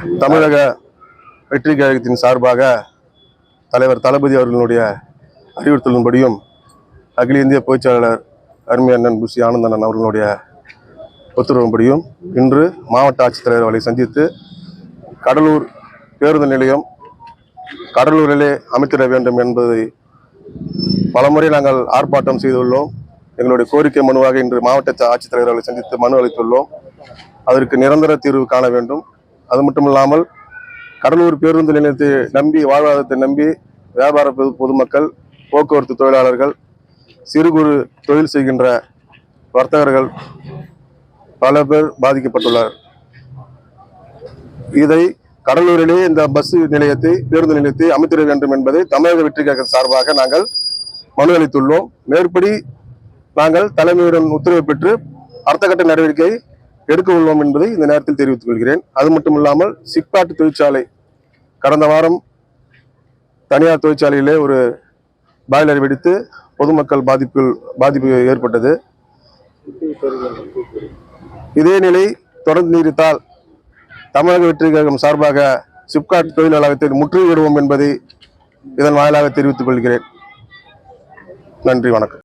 தமிழக வெற்றி கழகத்தின் சார்பாக தலைவர் தளபதி அவர்களுடைய அறிவுறுத்தலின்படியும் அகில இந்திய பொதுச்செயலாளர் அருமை அண்ணன் புஷி ஆனந்தண்ணன் அவர்களுடைய உத்தரவின்படியும் இன்று மாவட்ட ஆட்சித்தலைவர் அவர்களை சந்தித்து கடலூர் பேருந்து நிலையம் கடலூரிலே அமைத்திட வேண்டும் என்பதை பலமுறை நாங்கள் ஆர்ப்பாட்டம் செய்துள்ளோம். எங்களுடைய கோரிக்கை மனுவாக இன்று மாவட்ட ஆட்சித்தலைவர் அவர்களை சந்தித்து மனு அளித்துள்ளோம். அதற்கு நிரந்தர தீர்வு காண வேண்டும். அது மட்டும் இல்லாமல் கடலூர் பேருந்து நிலையத்தை நம்பி வாழ்வாதாரத்தை நம்பி வியாபார பொது- பொதுமக்கள் போக்குவரத்து தொழிலாளர்கள் சிறு குறு தொழில் செய்கின்ற வர்த்தகர்கள் பல பேர் பாதிக்கப்பட்டுள்ளார். இதை கடலூரிலே இந்த பஸ் நிலையத்தை பேருந்து நிலையத்தை அமைத்திட வேண்டும் என்பதை தமிழக வெற்றி கழக சார்பாக நாங்கள் மனு அளித்துள்ளோம் மேற்படி நாங்கள் தலைமையுடன் உத்தரவு பெற்று அடுத்த கட்ட நடவடிக்கை எடுக்க உள்ளோம் என்பதை இந்த நேரத்தில் தெரிவித்துக் கொள்கிறேன். அது மட்டும் இல்லாமல் சிப்காட் தொழிற்சாலை கடந்த வாரம் தனியார் தொழிற்சாலையிலே ஒரு பாய்லர் வெடித்து பொதுமக்கள் பாதிப்பில் பாதிப்பு ஏற்பட்டது. இதே நிலை தொடர்ந்து நீடித்தால் தமிழக வெற்றி கழகம் சார்பாக சிப்காட் தொழிலாளத்தை முற்றுகையிடுவோம் என்பதை இதன் வாயிலாக தெரிவித்துக் கொள்கிறேன். நன்றி வணக்கம்.